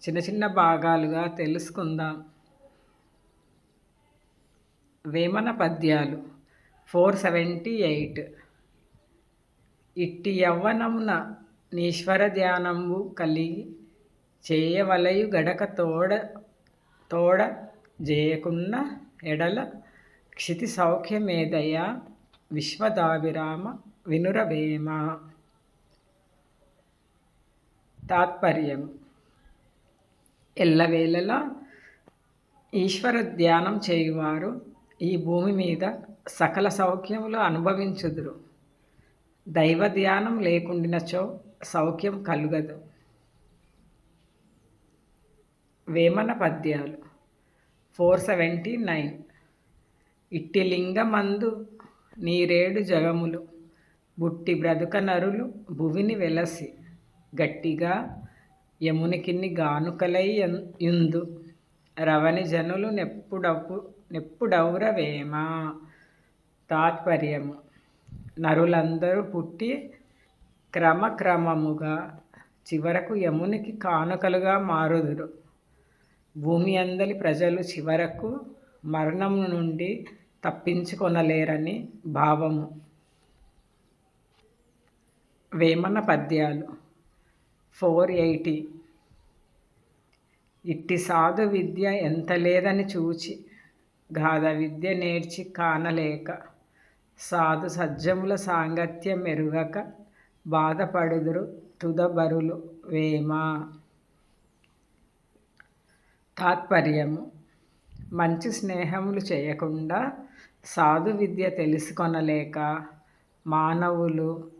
చిన్న చిన్న భాగాలుగా తెలుసుకుందాం. వేమన పద్యాలు ఫోర్ సెవెంటీ ఎయిట్. ఇట్టి యవ్వనమున నీశ్వర ధ్యానము కలిగి చేయవలయు గడక తోడ తోడ జేయకున్న ఎడల క్షితి సౌఖ్యమేదయ విశ్వదాభిరామ వినురవేమ. తాత్పర్యం ఎల్లవేళలా ఈశ్వర ధ్యానం చేయువారు ఈ భూమి మీద సకల సౌఖ్యములు అనుభవించుదురు. దైవ ధ్యానం లేకుండినచో సౌఖ్యం కలుగదు. వేమన పద్యాలు. Four seventy nine. ఇట్టి లింగమందు నీరేడు జగములు. బుట్టి బ్రతుక నరులు భువిని వెలసి. గట్టిగా యమునికిన్ని గానుకలై ఇందు రవని జనులు నెప్పుడవు నెప్పుడౌరవేమా తాత్పర్యము. నరులందరూ పుట్టి క్రమక్రమముగా చివరకు యమునికి కానుకలుగా మారుదురు. భూమి అందలి ప్రజలు చివరకు మరణం నుండి తప్పించుకొనలేరని భావము. వేమన పద్యాలు. Four eighty. ఇట్టి సాధు విద్య ఎంత లేదని చూచి గాథ విద్య నేర్చి కానలేక సాధు సజ్జముల సాంగత్యం మెరుగక బాధపడుదురు తుదబరులు వేమా. తాత్పర్యము మంచి స్నేహములు చేయకుండా సాధు విద్య తెలుసుకొనలేక మానవులు